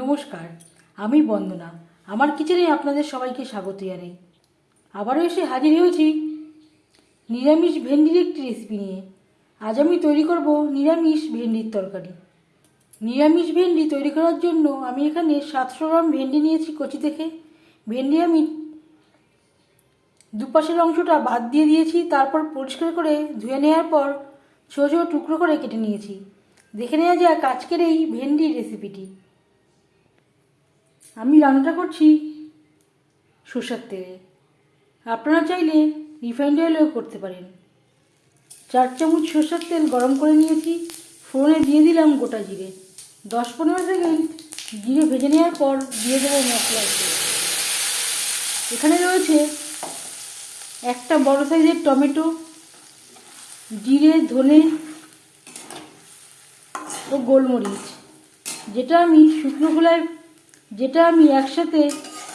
নমস্কার, আমি বন্দনা। আমার কিচেনে আপনাদের সবাইকে স্বাগত জানাই। আবারও এসে হাজির হয়েছি নিরামিষ ভেন্ডির একটি রেসিপি নিয়ে। আজ আমি তৈরি করব নিরামিষ ভেন্ডির তরকারি। নিরামিষ ভেন্ডি তৈরি করার জন্য আমি এখানে সাতশো গ্রাম ভেন্ডি নিয়েছি কচি থেকে। ভেন্ডি আমি দুপাশের অংশটা বাদ দিয়ে দিয়েছি, তারপর পরিষ্কার করে ধুয়ে নেওয়ার পর ছোটো ছোটো টুকরো করে কেটে নিয়েছি। দেখে নেওয়া যাক আজকের এই ভেন্ডির রেসিপিটি আমি রান্নাটা করছি। সর্ষের তেলে। আপনারা চাইলে রিফাইন্ড অয়েলেও করতে পারেন। চার চামচ সর্ষের তেল গরম করে নিয়েছি। ফোড়নে দিয়ে দিলাম গোটা জিরে। দশ পনেরো সেকেন্ড জিরে ভেজে নেওয়ার পর দিয়ে দেবো মশলার তেল এখানে রয়েছে একটা বড় সাইজের টমেটো, জিরে, ধনে ও গোলমরিচ, যেটা আমি শুকনো খোলায় যেটা আমি একসাথে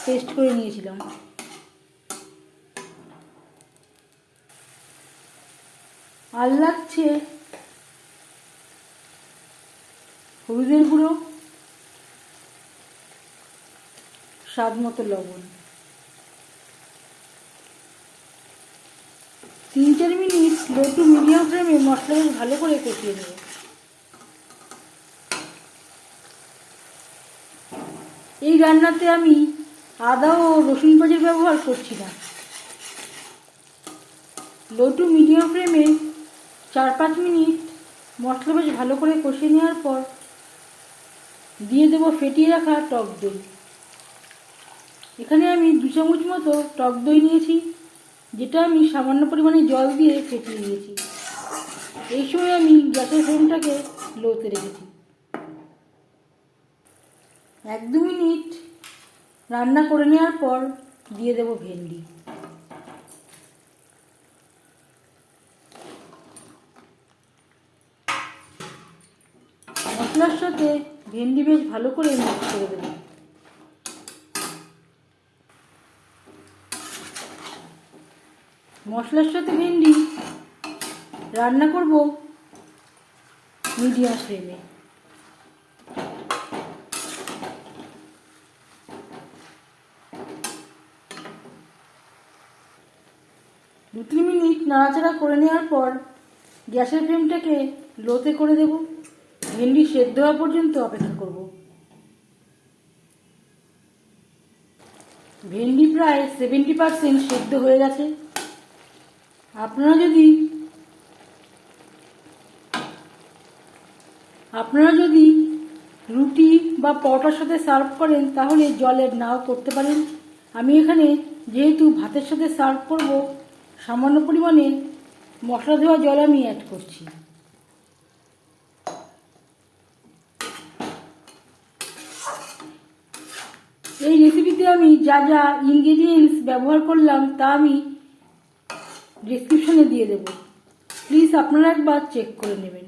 পেস্ট করে নিয়েছিলাম। আর লাগছে হলুদের গুঁড়ো, স্বাদ মতো লবণ। তিন চার মিনিট লো টু মিডিয়াম ফ্লেমে মশলা ভালো করে কষিয়ে নেব। এই রান্নাতে আমি আদা ও রসুন পেঁয়াজের ব্যবহার করছি না। লো টু মিডিয়াম ফ্লেমে চার পাঁচ মিনিট মশলা বেশ ভালো করে কষিয়ে নেওয়ার পর দিয়ে দেবো ফেটিয়ে রাখা টক দই। এখানে আমি দু চামচ মতো টক দই নিয়েছি, যেটা আমি সামান্য পরিমাণে জল দিয়ে ফেটিয়ে নিয়েছি। এই সময় আমি গ্যাসের ফ্লেমটাকে লোতে রেখেছি। এক দু মিনিট রান্না করে নেওয়ার পর দিয়ে দেবো ভেন্ডি। মশলার সাথে ভেন্ডি বেশ ভালো করে মিক্স করে দেবো। মশলার সাথে ভেন্ডি রান্না করব মিডিয়াম ফ্লেমে। দু তিন মিনিট নাড়াচাড়া করে নেওয়ার পর গ্যাসের ফ্লেমটাকে লোতে করে দেব। ভেন্ডি সেদ্ধ হওয়া পর্যন্ত অপেক্ষা করব। ভেন্ডি প্রায় সেভেন্টি পার্সেন্ট সেদ্ধ হয়ে গেছে। আপনারা যদি আপনারা যদি রুটি বা পরোটার সাথে সার্ভ করেন, তাহলে জলের নাও করতে পারেন। আমি এখানে যেহেতু ভাতের সাথে সার্ভ করব সামান্য পরিমাণে মশলা দেওয়া জল আমি অ্যাড করছি। এই রেসিপিতে আমি যা যা ইনগ্রেডিয়েন্টস ব্যবহার করলাম তা আমি ডিসক্রিপশনে দিয়ে দেব। প্লিজ আপনারা একবার চেক করে নেবেন।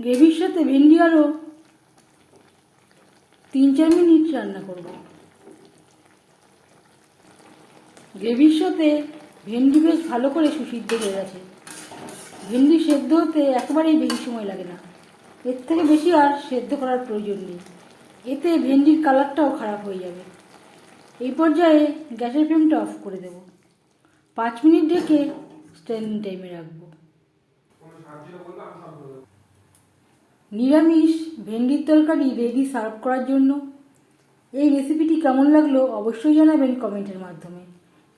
গ্রেভির সাথে ভেন্ডি আরও তিন চার মিনিট রান্না করব। গ্রেভির সাথে ভেন্ডি বেশ ভালো করে সুসিদ্ধ হয়ে গেছে। ভেন্ডি সেদ্ধ হতে একেবারেই বেশি সময় লাগে না। এর থেকে বেশি আর সেদ্ধ করার প্রয়োজন নেই। এতে ভেন্ডির কালারটাও খারাপ হয়ে যাবে। এই পর্যায়ে গ্যাসের ফ্লেমটা অফ করে দেব। পাঁচ মিনিট রেখে স্ট্যান্ডিং টাইমে রাখব। নিরামিষ ভেন্ডির তরকারি রেডি সার্ভ করার জন্য। এই রেসিপিটি কেমন লাগল অবশ্যই জানাবেন কমেন্টের মাধ্যমে।